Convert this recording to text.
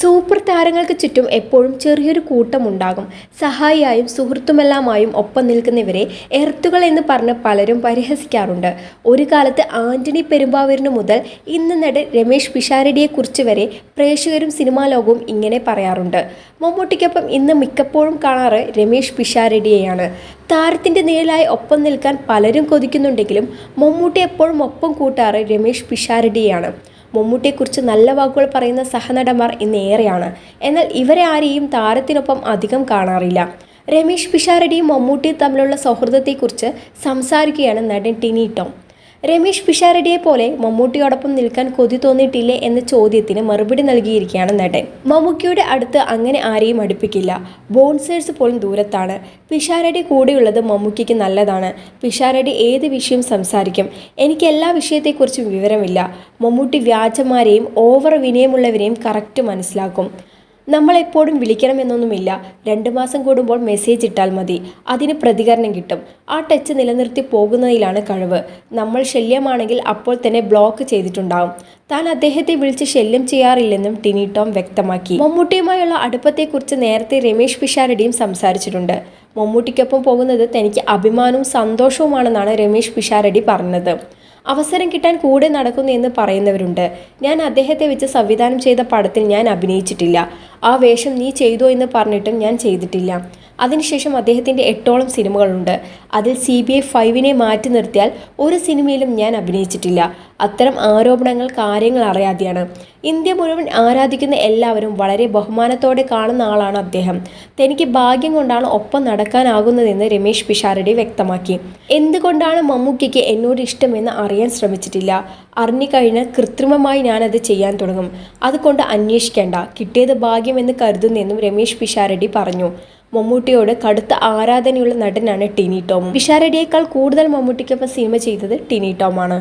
Super താരങ്ങൾക്ക് ചുറ്റും എപ്പോഴും ചെറിയൊരു കൂട്ടമുണ്ടാകും. സഹായിയായും സുഹൃത്തുമെല്ലാമായും ഒപ്പം നിൽക്കുന്നവരെ എർത്തുകൾ എന്ന് പറഞ്ഞ് പലരും പരിഹസിക്കാറുണ്ട്. ഒരു കാലത്ത് ആന്റണി പെരുമ്പാവൂരിന് മുതൽ ഇന്ന് നടൻ രമേശ് പിഷാരടിയെക്കുറിച്ച് വരെ പ്രേക്ഷകരും സിനിമാ ലോകവും ഇങ്ങനെ പറയാറുണ്ട്. മമ്മൂട്ടിക്കൊപ്പം ഇന്ന് മിക്കപ്പോഴും കാണാറ് രമേശ് പിഷാരടിയെയാണ്. താരത്തിന്റെ നിഴലായി ഒപ്പം നിൽക്കാൻ പലരും കൊതിക്കുന്നുണ്ടെങ്കിലും മമ്മൂട്ടി എപ്പോഴും ഒപ്പം കൂട്ടാറ് രമേശ് പിഷാരടിയെയാണ്. മമ്മൂട്ടിയെക്കുറിച്ച് നല്ല വാക്കുകൾ പറയുന്ന സഹനടന്മാർ ഇന്ന് ഏറെയാണ്. എന്നാൽ ഇവരെ ആരെയും താരത്തിനൊപ്പം അധികം കാണാറില്ല. രമേഷ് പിഷാരടിയും മമ്മൂട്ടിയും തമ്മിലുള്ള സൗഹൃദത്തെക്കുറിച്ച് സംസാരിക്കുകയാണ് നടൻ ടിനി ടോം. രമേശ് പിഷാരടിയെ പോലെ മമ്മൂട്ടിയോടൊപ്പം നിൽക്കാൻ കൊതി തോന്നിയിട്ടില്ലേ എന്ന ചോദ്യത്തിന് മറുപടി നൽകിയിരിക്കുകയാണ് നടൻ. മമ്മൂക്കിയുടെ അടുത്ത് അങ്ങനെ ആരെയും അടുപ്പിക്കില്ല. ബോൺസേഴ്സ് പോലും ദൂരത്താണ്. പിഷാരടി കൂടെയുള്ളത് മമ്മൂക്കിക്ക് നല്ലതാണ്. പിഷാരടി ഏത് വിഷയം സംസാരിക്കും? എനിക്ക് എല്ലാ വിഷയത്തെക്കുറിച്ചും വിവരമില്ല. മമ്മൂട്ടി വ്യാജന്മാരെയും ഓവർ വിനയമുള്ളവരെയും കറക്റ്റ് മനസ്സിലാക്കും. നമ്മളെപ്പോഴും വിളിക്കണമെന്നൊന്നുമില്ല. രണ്ട് മാസം കൂടുമ്പോൾ മെസ്സേജ് ഇട്ടാൽ മതി. അതിന് പ്രതികരണം കിട്ടും. ആ ടച്ച് നിലനിർത്തി പോകുന്നതിലാണ് കഴിവ്. നമ്മൾ ശല്യമാണെങ്കിൽ അപ്പോൾ തന്നെ ബ്ലോക്ക് ചെയ്തിട്ടുണ്ടാവും. താൻ അദ്ദേഹത്തെ വിളിച്ച് ശല്യം ചെയ്യാറില്ലെന്നും ടിനി ടോം വ്യക്തമാക്കി. മമ്മൂട്ടിയുമായുള്ള അടുപ്പത്തെക്കുറിച്ച് നേരത്തെ രമേശ് പിഷാരടിയും സംസാരിച്ചിട്ടുണ്ട്. മമ്മൂട്ടിക്കൊപ്പം പോകുന്നത് തനിക്ക് അഭിമാനവും സന്തോഷവുമാണെന്നാണ് രമേശ് പിഷാരടി പറഞ്ഞത്. അവസരം കിട്ടാൻ കൂടെ നടക്കുന്നു എന്ന് പറയുന്നവരുണ്ട്. ഞാൻ അദ്ദേഹത്തെ വെച്ച് സംവിധാനം ചെയ്ത പടത്തിൽ ഞാൻ അഭിനയിച്ചിട്ടില്ല. ആ വേഷം നീ ചെയ്തോ എന്ന് പറഞ്ഞിട്ടും ഞാൻ ചെയ്തിട്ടില്ല. അതിനുശേഷം അദ്ദേഹത്തിന്റെ എട്ടോളം സിനിമകളുണ്ട്. അതിൽ സി ബി ഐ ഫൈവിനെ മാറ്റി നിർത്തിയാൽ ഒരു സിനിമയിലും ഞാൻ അഭിനയിച്ചിട്ടില്ല. അത്തരം ആരോപണങ്ങൾ കാര്യങ്ങൾ അറിയാതെയാണ്. ഇന്ത്യ മുഴുവൻ ആരാധിക്കുന്ന എല്ലാവരും വളരെ ബഹുമാനത്തോടെ കാണുന്ന ആളാണ് അദ്ദേഹം. തനിക്ക് ഭാഗ്യം കൊണ്ടാണ് ഒപ്പം നടക്കാനാകുന്നതെന്ന് രമേശ് പിഷാരടി വ്യക്തമാക്കി. എന്തുകൊണ്ടാണ് മമ്മൂക്കിക്ക് എന്നോട് ഇഷ്ടമെന്ന് അറിയാൻ ശ്രമിച്ചിട്ടില്ല? അറിഞ്ഞുകഴിഞ്ഞാൽ കൃത്രിമമായി ഞാനത് ചെയ്യാൻ തുടങ്ങും. അതുകൊണ്ട് അന്വേഷിക്കേണ്ട. കിട്ടിയത് ഭാഗ്യമെന്ന് കരുതുന്നെന്നും രമേശ് പിഷാരടി പറഞ്ഞു. മമ്മൂട്ടിയോട് കടുത്ത ആരാധനയുള്ള നടനാണ് ടിനി ടോം. വിഷാരടിയേക്കാൾ കൂടുതൽ മമ്മൂട്ടിക്കൊപ്പം സിനിമ ചെയ്തത് ടിനി ടോമാണ്.